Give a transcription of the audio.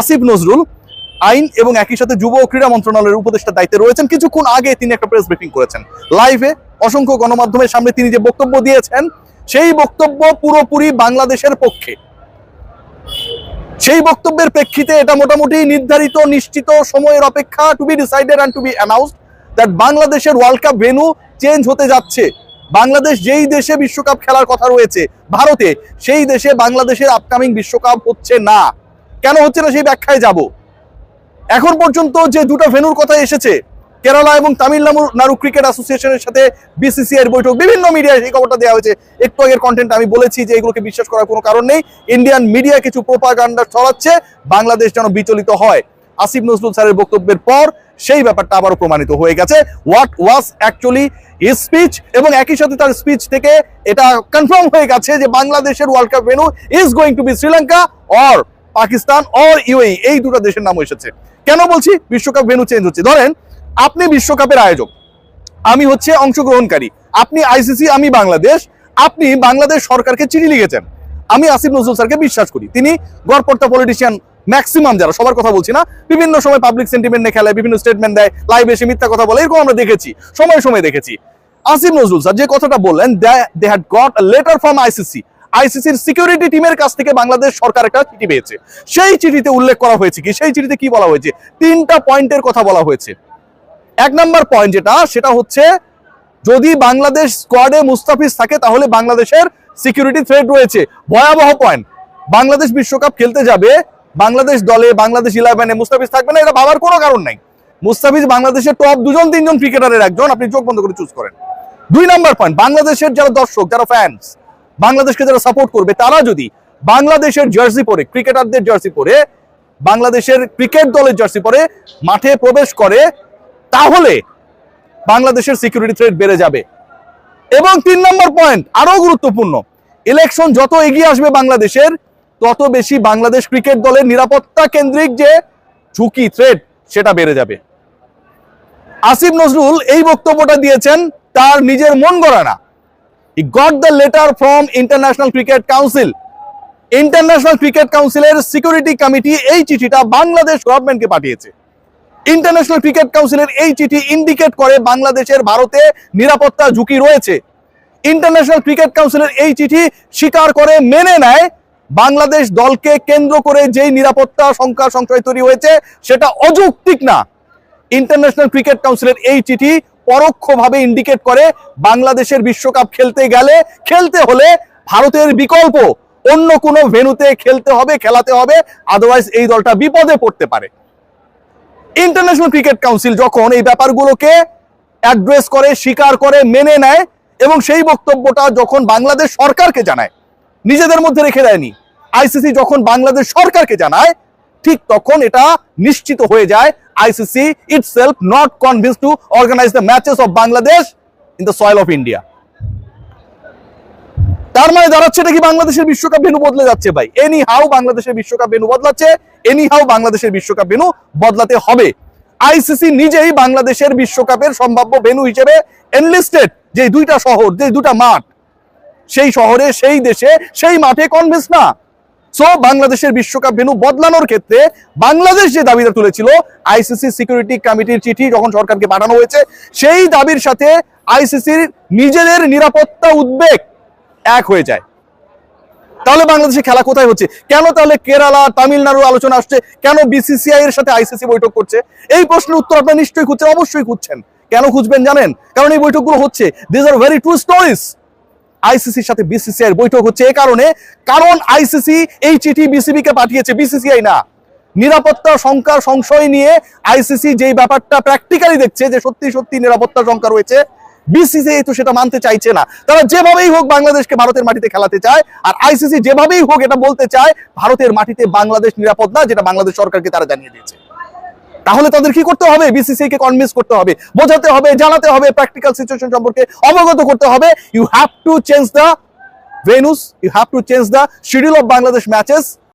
আসিফ নজরুল আইন এবং একই সাথে যুব ও ক্রীড়া মন্ত্রণালয়ের উপদেষ্টার দায়িত্বে রয়েছেন। কিছুক্ষণ আগে তিনি একটা প্রেস ব্রিফিং করেছেন। লাইভে অসংখ্য গণমাধ্যমের সামনে তিনি যে বক্তব্য দিয়েছেন, সেই বক্তব্য পুরোপুরি বাংলাদেশের পক্ষে। সেই বক্তব্যের প্রেক্ষিতে এটা মোটামুটি নির্ধারিত, নিশ্চিত সময়ের অপেক্ষা to be decided and to be announced that বাংলাদেশের ওয়ার্ল্ড কাপ ভেনু চেঞ্জ হতে যাচ্ছে। বাংলাদেশ যেই দেশে বিশ্বকাপ খেলার কথা রয়েছে, ভারতে সেই দেশে বাংলাদেশের আপকামিং বিশ্বকাপ হচ্ছে না। কেন হচ্ছে না সেই ব্যাখ্যায় যাব? এখন পর্যন্ত যে দুটো ভেনুর কথা এসেছে, কেরালা এবং তামিলনাড়ু নাড়ু ক্রিকেট অ্যাসোসিয়েশনের সাথে বিসিসিআই বৈঠক, বিভিন্ন মিডিয়ায় সেই খবরটা দেওয়া হয়েছে। একটু আগের কন্টেন্ট আমি বলেছি যে এগুলোকে বিশ্বাস করার কোনো কারণ নেই। ইন্ডিয়ান মিডিয়া কিছু প্রোপাগান্ডা ছড়াচ্ছে, বাংলাদেশ যেন বিচলিত হয়। আসিফ নজরুল স্যারের বক্তব্যের পর সেই ব্যাপারটা আবারও প্রমাণিত হয়ে গেছে। হোয়াট ওয়াজ অ্যাকচুয়ালি স্পিচ এবং একই সাথে তার স্পিচ থেকে এটা কনফার্ম হয়ে গেছে যে বাংলাদেশের world cup venue is going to be Sri Lanka or Pakistan or UAE এই দুটো দেশের নাম এসেছে। কেন বলছি? বিশ্বকাপ ভেনু চেঞ্জ হচ্ছে। ধরেন, আপনি বিশ্বকাপের আয়োজক, আমি হচ্ছে অংশগ্রহণকারী, আপনি আইসিসি আমি বাংলাদেশ, আপনি বাংলাদেশ সরকারকে চিঠি লিখেছেন। আমি আসিফ নজরুল স্যারকে বিশ্বাস করি। তিনি গড়পড়তা পলিটিশিয়ান ম্যাক্সিমাম যারা, সবার কথা বলছি না। বিভিন্ন সময় পাবলিক সেন্টিমেন্ট নিয়ে খেলে বিভিন্ন স্টেটমেন্ট দেয় লাইভ এসে মিথ্যা কথা বলে, এরকম আমরা দেখেছি, সময় সময় দেখেছি। আসিফ নজরুল স্যার যে কথাটা বললেন they had got letter from ICC আইসিসির সিকিউরিটি টিমের কাছ থেকে বাংলাদেশ সরকার একটা চিঠি পেয়েছে। সেই চিঠিতে উল্লেখ করা হয়েছে কি? সেই চিঠিতে কি বলা হয়েছে? তিনটা পয়েন্টের কথা বলা হয়েছে। এক নম্বর পয়েন্ট যেটা, সেটা হচ্ছে যদি বাংলাদেশ স্কোয়াডে মুস্তাফিজ থাকে, তাহলে বাংলাদেশের সিকিউরিটি থ্রেট রয়েছে। ভয়াবহ পয়েন্ট। বাংলাদেশ বিশ্বকাপ খেলতে যাবে, বাংলাদেশ দলে, বাংলাদেশ ইলেভেনে মুস্তাফিজ থাকবে না, এটা ভাবার কোনো কারণ নাই। মুস্তাফিজ বাংলাদেশের টপ দুজন, তিনজন ক্রিকেটারের একজন, আপনি চোখ বন্ধ করে চুজ করেন। দুই নাম্বার পয়েন্ট বাংলাদেশের যারা দর্শক, যারা ফ্যান্স বাংলাদেশকে যারা সাপোর্ট করবে, তারা যদি বাংলাদেশের জার্সি পরে ক্রিকেটারদের জার্সি পরে, বাংলাদেশের ক্রিকেট দলের জার্সি পরে মাঠে প্রবেশ করে, তাহলে বাংলাদেশের সিকিউরিটি থ্রেট বেড়ে যাবে। এবং তিন নম্বর পয়েন্ট আরও গুরুত্বপূর্ণ ইলেকশন যত এগিয়ে আসবে বাংলাদেশের, তত বেশি বাংলাদেশ ক্রিকেট দলের নিরাপত্তা কেন্দ্রিক যে ঝুঁকি থ্রেট সেটা বেড়ে যাবে। আসিফ নজরুল এই বক্তব্যটা দিয়েছেন, তার নিজের মন গড়া না he got the letter from international cricket council international cricket কাউন্সিলের সিকিউরিটি কমিটি এই চিঠিটা বাংলাদেশ গভর্নমেন্টকে পাঠিয়েছে। ইন্টারন্যাশনাল ক্রিকেট কাউন্সিলের এই চিঠি ইন্ডিকেট করে বাংলাদেশের ভারতে নিরাপত্তা ঝুঁকি রয়েছে। ইন্টারন্যাশনাল ক্রিকেট কাউন্সিলের এই চিঠি স্বীকার করে মেনে নেয় বাংলাদেশ দলকে কেন্দ্র করে যেই নিরাপত্তা সংখ্যা সংশয় তৈরি হয়েছে, সেটা অযৌক্তিক না। ইন্টারন্যাশনাল ক্রিকেট কাউন্সিলের এই চিঠি পরোক্ষভাবে ইন্ডিকেট করে বাংলাদেশের বিশ্বকাপ খেলতে গেলে, খেলতে হলে ভারতের বিকল্প অন্য কোনো ভেনুতে খেলতে হবে, খেলাতে হবে আদারওয়াইজ এই দলটা বিপদে পড়তে পারে। ইন্টারন্যাশনাল ক্রিকেট কাউন্সিল যখন এই ব্যাপারগুলোকে অ্যাড্রেস করে, স্বীকার করে, মেনে নেয় এবং সেই বক্তব্যটা যখন বাংলাদেশ সরকারকে জানায়, নিজেদের মধ্যে রেখে দেয়নি আইসিসি যখন বাংলাদেশ সরকারকে জানায় ঠিক তখন এটা নিশ্চিত হয়ে যায় ICC itself not convince to organize the matches of Bangladesh in the soil of India তার মানে দাঁড়াচ্ছে এটা কি বাংলাদেশের বিশ্বকাপ ভেনু বদলে যাচ্ছে ভাই? এনি হাউ বাংলাদেশের বিশ্বকাপ ভেনু বদলাচ্ছে এনি হাউ বাংলাদেশের বিশ্বকাপ ভেনু বদলাতে হবে। আইসিসি নিজেই বাংলাদেশের বিশ্বকাপের সম্ভাব্য ভেনু হিসেবে এনলিস্টেড যে দুইটা শহর যে দুটা মাঠ, সেই শহরে, সেই দেশে, সেই মাঠে কনভিন্স না। সো বাংলাদেশের বিশ্বকাপ ভেনু বদলানোর ক্ষেত্রে বাংলাদেশ যে দাবিটা তুলেছিল আইসিসি সিকিউরিটি কমিটির চিঠি যখন সরকারকে পাঠানো হয়েছে, সেই দাবির সাথে আইসিসির নিজেদের নিরাপত্তা উদ্বেগ এক হয়ে যায়। তাহলে বাংলাদেশে খেলা কোথায় হচ্ছে? কেন তাহলে কেরালা তামিলনাড়ু আলোচনা আসছে? কেন বিসিসিআই এর সাথে আইসিসি বৈঠক করছে? এই প্রশ্নের উত্তর আপনারা নিশ্চয়ই খুঁজছেন, অবশ্যই খুঁজছেন। কেন খুঁজবেন জানেন? কারণ এই বৈঠকগুলো হচ্ছে this are very true stories আইসিসির সাথে বিসিসিআই বৈঠক হচ্ছে এই কারণে। কারণ আইসিসি এই চিঠি বিসিবি কে পাঠিয়েছে বিসিসিআই না। নিরাপত্তা সংখ্যার সংশয় নিয়ে আইসিসি যেই ব্যাপারটা প্র্যাকটিক্যালি দেখছে যে সত্যি সত্যি নিরাপত্তা সংখ্যা রয়েছে বিসিসিআই তো সেটা মানতে চাইছে না। তারা যেভাবেই হোক বাংলাদেশকে ভারতের মাটিতে খেলাতে চায়, আর আইসিসি যেভাবেই হোক এটা বলতে চায়, ভারতের মাটিতে বাংলাদেশ নিরাপদ না, যেটা বাংলাদেশ সরকারকে তারা জানিয়ে দিয়েছে। তাহলে তাদের কি করতে হবে? বিসিসিআই কে কনভিন্স করতে হবে, বোঝাতে হবে, জানাতে হবে প্র্যাকটিক্যাল সিচুয়েশন সম্পর্কে, অবগত করতে হবে। You have to change the venues you have to change the schedule of Bangladesh matches